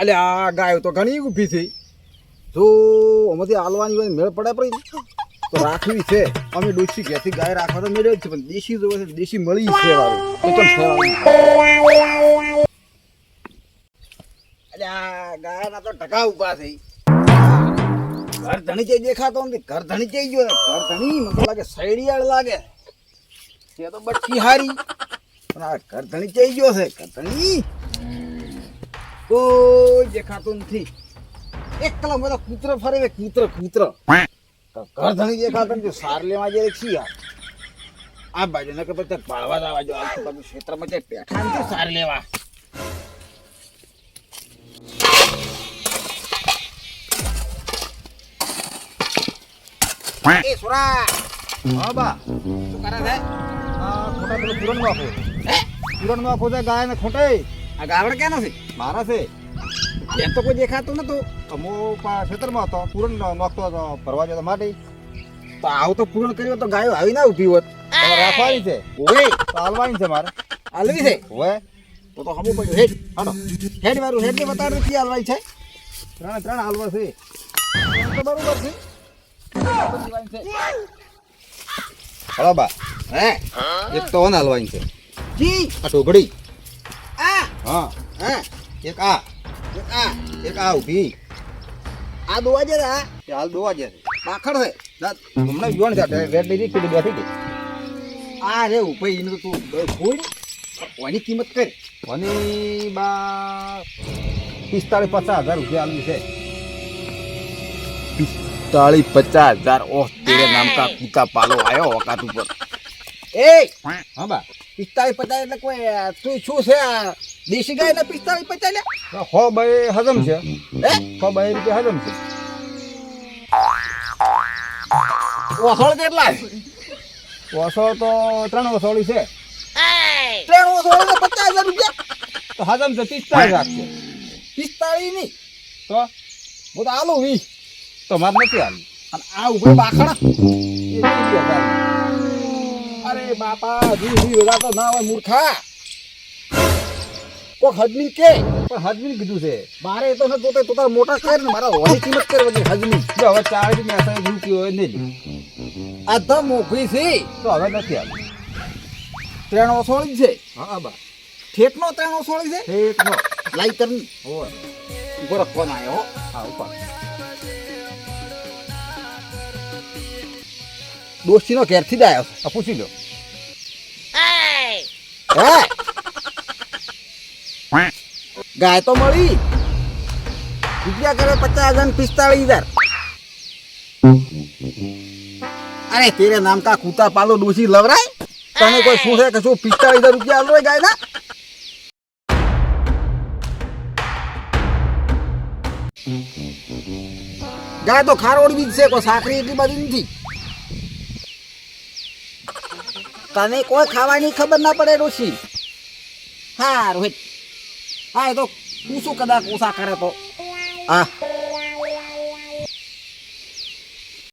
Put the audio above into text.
અલે, આ ગાયો તો ઘણી ઊભી થઈ જો આમાંથી હાલવાની હોય મેળ પડે પડી તો રાખવી છે. અમે ડોસી ઘેરથી ગાય રાખવા તો મેળે છે, પણ દેશી જોવે છે, દેશી મળી છે અલે, આ ગાયના તો ટકા ઊભા થઈ ઘર ધણી જઈ દેખાતો નથી. ઘર ધણી જઈ ગયો ઘર ધણી મને લાગે સૈડિયાળ લાગે. તે તો બચ્ચી હારી પણ આ ઘર ચઈ ગયો છે કરતણી? ધણી કોઈ દેખાતું નથી. એક કલાક બધા કૂતરો ફરે કૂતરો કૂતરો. કરધણી દેખાતો નથી સાર લેવા જઈએ છીએ. આ બાજુ ને કે પછી પાળવા આવવા જો આ ક્ષેત્રમાં જે બેઠા નથી સાર લેવા. એ સુરા હા બા. શું કરે છે? આ ખોટા પેલો પૂરણ હે પુરણ નો ખોદે ગાય ને ખોટે આ ગાવડ ક્યાં નથી? મારા છે. એમ તો કોઈ દેખાતું નતું. અમો પા ખેતરમાં હતો પૂરણ નોખતો હતો ભરવા જતો માટે. તો આવું તો પૂરણ કર્યું તો ગાયો આવી ના ઊભી હોત. રાખવાની છે. ઓય તો હાલવાની છે મારે. હાલવી છે? ઓય તો તો હમું પડ્યું હેડ. હાલો. હેડ મારું હેડ ને બતાડ નથી હાલવાય છે. ત્રણ ત્રણ હાલવા છે. તો બરોબર છે. હલો બા. હે? એક તો ઓન હાલવાની છે. જી. આ ટોકડી આ. હા. હા. એક આ. એક આ એક આ ઊભી. આ દોવા જે આ? હાલ દોવા છે. પાખડ છે. દાંત હમણાં જોણ છે. રેડ લઈ કીધું બેઠી ગઈ. આ રે ઉપાય એને તો ખોઈ કોની કિંમત કર? કોની બા પિસ્તાળીસ પચાસ હજાર રૂપિયા આલવી છે. પિસ્તાળીસ પચાસ હજાર ઓહ તેરે નામ કા કૂતા પાલો આવ્યો ઓકાત ઉપર. એ! હા બા. પિસ્તાળીસ પચાસ એટલે કોઈ તું શું છે આ? દેશી ગાય ને પિસ્તાળીસ પચાસ લે? હો ભાઈ હજમ છે. હે? હો ભાઈ રૂપિયા હજમ છે. વસોળ કેટલા? વસોળ તો ત્રણ વસોળી છે. ત્રણ વસોળી ને પચાસ હજાર રૂપિયા. તો હજમ છે પિસ્તાળીસ રાખશે પિસ્તાળીસની? તો? હું તો આલું વીસ. તો મારે નથી હાલવી અને આ ઉપર બાખડા એ વીસ હજાર. અરે બાપા વીસ હજાર તો ના હોય મૂર્ખા. કોક હજમી કે? પણ હજમી કીધું છે. મારે તો ન જોતે તો મોટા કર ને મારા હોય કિંમત કર વગર હજમી જો હવે ચાળીસ ને અસાઈ રૂપિયો હોય નહીં આ તો મોખી છે. તો હવે નથી આ ત્રણ ઓસોળી છે? હા બા. ઠેઠનો ત્રણ ઓસોળી છે? ઠીક નો લાઈ તરની હોય ઉપર ફોન આવ્યો હો. ઉપર દોસ્તીનો ઘેરથી જ આવ્યો પૂછી લો ગાય તો મળી. રૂપિયા કરે પચાસ હજાર પિસ્તાળીસ હજાર. અરે, તેરે નામ કા કૂતા પાલો ડોસી લવરાય? તને કોઈ શું છે કે શું પિસ્તાળીસ હજાર રૂપિયા આલો ગાય ના ગાય તો ખારોડ બી છે, કોઈ સાકરી એટલી બધી નથી. તને કોઈ ખાવાની ખબર ના પડે ડોશી હા રોહિત હા, એ તો પૂછું કદાચ ઓછા કરે તો? હા.